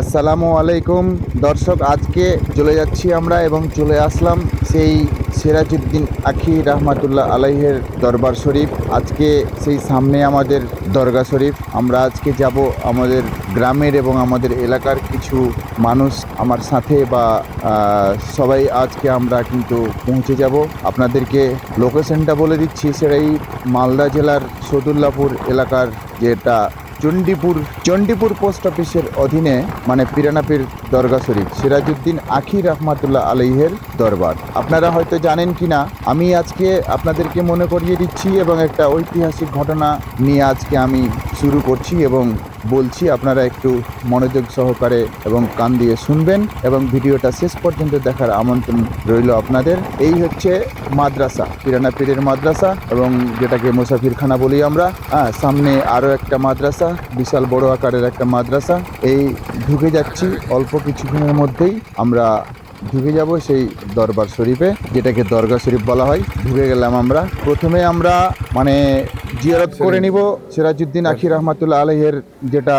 আসসালামু আলাইকুম। দর্শক, আজকে চলে যাচ্ছি আমরা এবং চলে আসলাম সেই সিরাজউদ্দিন আখি রহমাতুল্লাহ আলাইহের দরবার শরীফ। আজকে সেই সামনে আমাদের দরগা শরীফ। আমরা আজকে যাব আমাদের গ্রামের এবং আমাদের এলাকার কিছু মানুষ আমার সাথে বা সবাই আজকে আমরা কিন্তু পৌঁছে যাব। আপনাদেরকে লোকেশনটা বলে দিচ্ছি, সেটাই মালদা জেলার সদুল্লাপুর এলাকার যেটা চণ্ডীপুর চণ্ডীপুর পোস্ট অফিসের অধীনে মানে পিরানাপির দরগা শরীফ, সিরাজউদ্দিন আখি রহমাতুল্লাহ আলহের দরবার। আপনারা হয়তো জানেন কি না আমি আজকে আপনাদেরকে মনে করিয়ে দিচ্ছি এবং একটা ঐতিহাসিক ঘটনা নিয়ে আজকে আমি শুরু করছি এবং বলছি, আপনারা একটু মনোযোগ সহকারে এবং কান দিয়ে শুনবেন এবং ভিডিওটা শেষ পর্যন্ত দেখার আমন্ত্রণ রইল আপনাদের। এই হচ্ছে মাদ্রাসা, পিরানা পীরের মাদ্রাসা এবং যেটাকে মুসাফিরখানা বলি আমরা। হ্যাঁ সামনে আরও একটা মাদ্রাসা, বিশাল বড় আকারের একটা মাদ্রাসা। এই ঢুকে যাচ্ছি অল্প কিছুক্ষণের মধ্যেই। আমরা ঢুকে যাব সেই দরবার শরীফে যেটাকে দরগা শরীফ বলা হয়। ঢুকে গেলাম আমরা। প্রথমে আমরা মানে জিয়ারত করে নিব সিরাজউদ্দিন আখি রহমাতুল্লাহ আলহের যেটা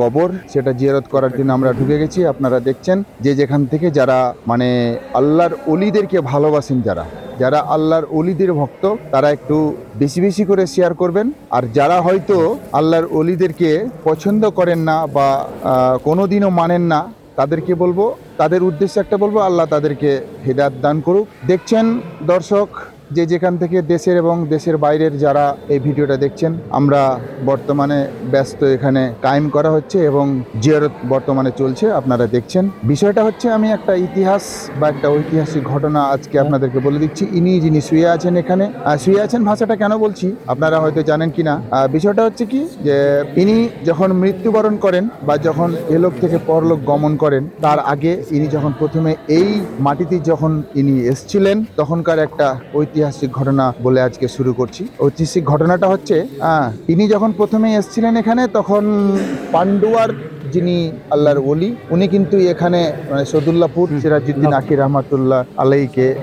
কবর সেটা জিয়ারত করার জন্য আমরা ঢুকে গেছি। আপনারা দেখছেন যে যেখান থেকে যারা মানে আল্লাহর অলিদেরকে ভালোবাসেন যারা যারা আল্লাহর অলিদের ভক্ত তারা একটু বেশি বেশি করে শেয়ার করবেন। আর যারা হয়তো আল্লাহর অলিদেরকে পছন্দ করেন না বা কোনোদিনও মানেন না তাদেরকে বলব তাদের উদ্দেশ্যে একটা বলব আল্লাহ তাদেরকে হেদায়ত দান করুক। দেখছেন দর্শক যে যেখান থেকে দেশের এবং দেশের বাইরের যারা এই ভিডিওটা দেখছেন আমরা বর্তমানে ব্যস্ত এখানে কায়েম করা হচ্ছে এবং জিয়ারত বর্তমানে চলছে আপনারা দেখছেন। বিষয়টা হচ্ছে আমি একটা ইতিহাস বা একটা ঐতিহাসিক ঘটনা আজকে আপনাদেরকে বলে দিচ্ছি। ইনি যিনি শুয়ে আছেন এখানে শুয়ে আছেন ভাষাটা কেন বলছি আপনারা হয়তো জানেন কিনা। বিষয়টা হচ্ছে কি যে ইনি যখন মৃত্যুবরণ করেন বা যখন এলোক থেকে পরলোক গমন করেন তার আগে ইনি যখন প্রথমে এই মাটিতে যখন ইনি এসছিলেন তখনকার একটা ঐতিহাসিক ঘটনা বলে আজকে শুরু করছি। ঐতিহাসিক ঘটনাটা হচ্ছে তিনি যখন প্রথমে এসছিলেন এখানে তখন পান্ডুয়ার যিনি আল্লাহর ওলি উনি কিন্তু এখানে মানে সদুল্লাপুর সিরাজউদ্দিন আকির রহমাতুল্লাহ আলাইকে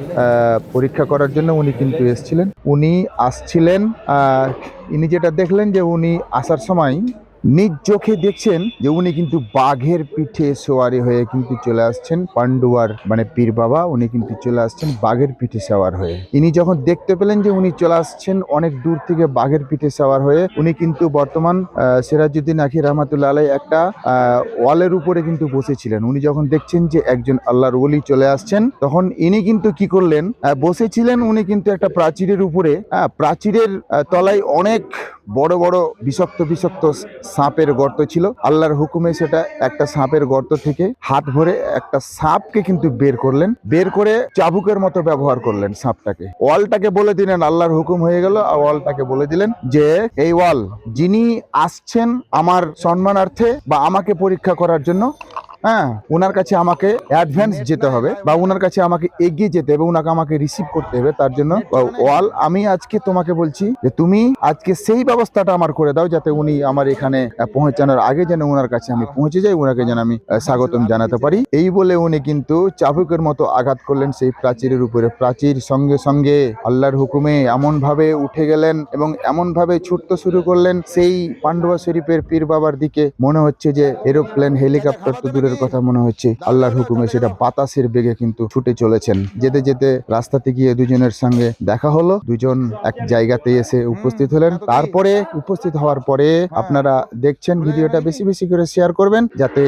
পরীক্ষা করার জন্য উনি কিন্তু এসছিলেন। উনি আসছিলেন আহ, ইনি যেটা দেখলেন যে উনি আসার সময় নিজ চোখে দেখছেন যে উনি কিন্তু বাঘের পিঠে সোয়ারি হয়ে কিন্তু চলে আসছেন পান্ডুয়ার মানে পীর বাবা উনি কিন্তু চলে আসছেন বাঘের পিঠে সওয়ার হয়ে। ইনি যখন দেখতে পেলেন যে উনি চলে আসছেন অনেক দূর থেকে বাঘের পিঠে সওয়ার হয়ে উনি কিন্তু বর্তমান আহ, সিরাজউদ্দিন আখি রহমাতুল্লাহ আলাই একটা ওয়ালের উপরে কিন্তু বসেছিলেন। উনি যখন দেখছেন যে একজন আল্লাহর ওলি চলে আসছেন তখন ইনি কিন্তু কি করলেন বসেছিলেন উনি কিন্তু একটা প্রাচীরের উপরে প্রাচীরের তলায় অনেক বড় বড় বিষাক্ত বিষাক্ত সাপের গর্ত ছিল। আল্লাহর হুকুমে সেটা একটা সাপের গর্ত থেকে হাত ভরে একটা সাপকে কিন্তু বের করলেন। বের করে চাবুকের মতো ব্যবহার করলেন সাপটাকে। ওয়ালটাকে বলে দিলেন, আল্লাহর হুকুম হয়ে গেল, আর ওয়ালটাকে বলে দিলেন যে, এই ওয়াল, যিনি আসছেন আমার সম্মানার্থে বা আমাকে পরীক্ষা করার জন্য হ্যাঁ ওনার কাছে আমাকে অ্যাডভান্স যেতে হবে বা ওনার কাছে আমাকে এগিয়ে যেতে হবে ওনাকে আমাকে রিসিভ করতে হবে, তার জন্য ওয়াল, আমি আজকে তোমাকে বলছি যে তুমি আজকে সেই ব্যবস্থাটা আমার করে দাও যাতে উনি আমার এখানে পৌঁছানোর আগে যেন ওনার কাছে আমি পৌঁছে যাই ওনাকে যেন আমি স্বাগতম জানাতে পারি। এই বলে উনি কিন্তু চাবুকের মতো আঘাত করলেন সেই প্রাচীরের উপরে। প্রাচীর সঙ্গে সঙ্গে আল্লাহর হুকুমে এমন ভাবে উঠে গেলেন এবং এমন ভাবে ছুটতে শুরু করলেন। সেই পান্ডুয়া শরীফের পীর বাবার দিকে মনে হচ্ছে যে এরোপ্লেন হেলিকপ্টার তো দূরের কথা মনে হচ্ছে। আল্লাহর হুকুমে সেটা বাতাসের বেগে কিন্তু ছুটে চলেছেন। যেতে যেতে রাস্তাতে গিয়ে দুজনের সঙ্গে দেখা হলো। দুজন এক জায়গাতে এসে উপস্থিত হলেন। তারপরে উপস্থিত হওয়ার পরে আপনারা দেখছেন ভিডিওটা বেশি বেশি করে শেয়ার করবেন, যাতে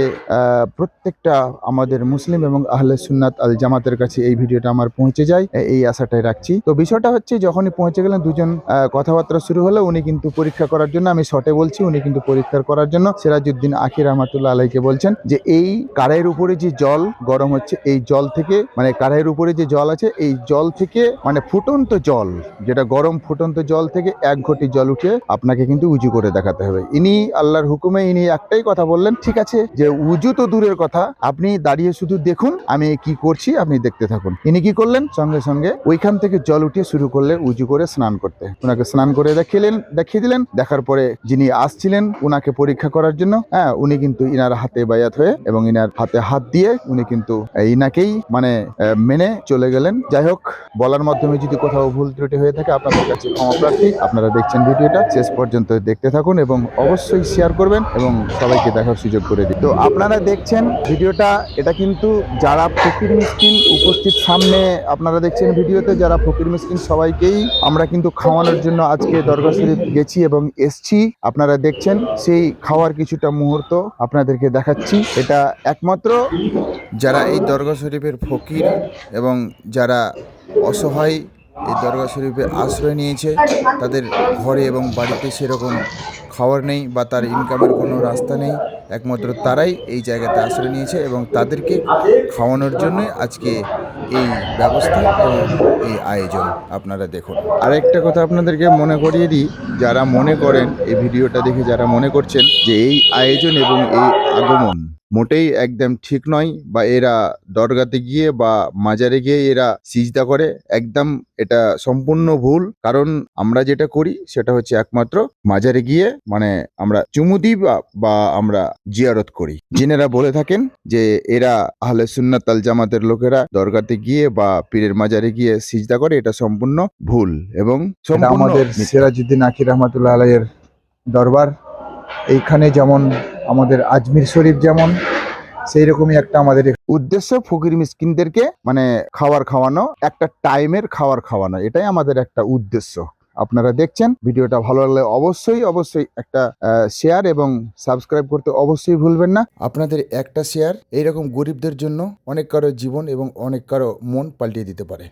প্রত্যেকটা আমাদের মুসলিম এবং আহলে সুন্নাত আল জামাতের কাছে এই ভিডিওটা আমার পৌঁছে যায়। এই আশাটাই রাখছি। তো বিষয়টা হচ্ছে, যখনই পৌঁছে গেলেন, দুজন কথাবার্তা শুরু হলো। উনি কিন্তু পরীক্ষা করার জন্য, আমি শর্টে বলছি, উনি কিন্তু পরীক্ষা করার জন্য সিরাজউদ্দিন আখির রহমাতুল্লাহ আলাইকে বলছেন যে, এই কারের উপরে যে জল গরম হচ্ছে, এই জল থেকে মানে কারের উপরে যে জল আছে, এই জল থেকে মানে ফুটন্ত জল, যেটা গরম ফুটন্ত জল থেকে এক ঘটি জল উঠে আপনাকে কিন্তু উজু করে দেখাতে হবে। ইনি আল্লাহর হুকুমে ইনি একটাই কথা বললেন, ঠিক আছে? যে উজু তো দূরের কথা, আপনি দাঁড়িয়ে শুধু দেখুন, আমি কি করছি, আপনি দেখতে থাকুন। ইনি কি করলেন? সঙ্গে সঙ্গে ওইখান থেকে জল উঠিয়ে শুরু করলে উজু করে স্নান করতে। ওনাকে স্নান করে দেখিলেন, দেখিয়ে দিলেন, দেখার পরে যিনি আসছিলেন ওনাকে পরীক্ষা করার জন্য হ্যাঁ উনি কিন্তু ইনার হাতে বায়াত হয়ে এবং এবং ইনার হাতে হাত দিয়ে উনি কিন্তু ইনাকেই মানে মেনে চলে গেলেন। যাই হোক, বলার মাধ্যমে যদি কোথাও ভুল ত্রুটি হয়ে থাকে, আপনাদের কাছে ক্ষমা প্রার্থী। আপনারা দেখছেন ভিডিওটা, শেষ পর্যন্ত দেখতে থাকুন এবং অবশ্যই শেয়ার করবেন এবং সবাইকে দেখার সুযোগ করে দিন। তো আপনারা দেখছেন ভিডিওটা, এটা কিন্তু যারা ফকির মিসকিন উপস্থিত সামনে আপনারা দেখছেন ভিডিওতে, যারা ফকির মিসকিন সবাইকেই আমরা কিন্তু খাওয়ানোর জন্য আজকে দরগা শরীফ গেছি এবং এসছি। আপনারা দেখছেন সেই খাওয়ার কিছুটা মুহূর্ত আপনাদেরকে দেখাচ্ছি। এটা একমাত্র যারা এই দরগা শরীফের ফকির এবং যারা অসহায় এই দরগা শরীফে আশ্রয় নিয়েছে, তাদের ঘরে এবং বাড়িতে সেরকম খাওয়ার নেই বা তার ইনকামের কোনো রাস্তা নেই। একমাত্র তারাই এই জায়গাতে আশ্রয় নিয়েছে এবং তাদেরকে খাওয়ানোর জন্য আজকে এই ব্যবস্থা এবং এই আয়োজন। আপনারা দেখুন। আরেকটা কথা আপনাদেরকে মনে করিয়ে দিই, যারা মনে করেন, এই ভিডিওটা দেখে যারা মনে করছেন যে এই আয়োজন এবং এই আগমন মোটেই একদম ঠিক নয় বা এরা দরগাতে গিয়ে বা মাজারে গিয়ে এরা সিজদা করে একদম এটা সম্পূর্ণ ভুল। কারণ আমরা যেটা করি সেটা হচ্ছে একমাত্র মাজারে গিয়ে মানে আমরা চুমু দিই বা আমরা জিয়ারত করি। যিনারা বলে থাকেন যে এরা আহলে সুন্নাত আল জামাতের লোকেরা দরগাতে গিয়ে বা পীরের মাজারে গিয়ে সিজদা করে এটা সম্পূর্ণ ভুল এবং আমাদের সিরাজউদ্দিন আখির রহমাতুল্লাহ আলাইয়ের দরবার। এইখানে যেমন আমাদের আজমির শরীফ যেমন, সেই রকমই একটা আমাদের উদ্দেশ্য ফকির মিসকিনদেরকে মানে খাবার খাওয়ানো, একটা টাইমের খাবার খাওয়ানো, এটাই আমাদের একটা উদ্দেশ্য। আপনারা দেখছেন, ভিডিওটা ভালো লাগলে অবশ্যই অবশ্যই একটা শেয়ার এবং সাবস্ক্রাইব করতে অবশ্যই ভুলবেন না। আপনাদের একটা শেয়ার এইরকম গরিবদের জন্য অনেক কারও জীবন এবং অনেক কারও মন পাল্টিয়ে দিতে পারে।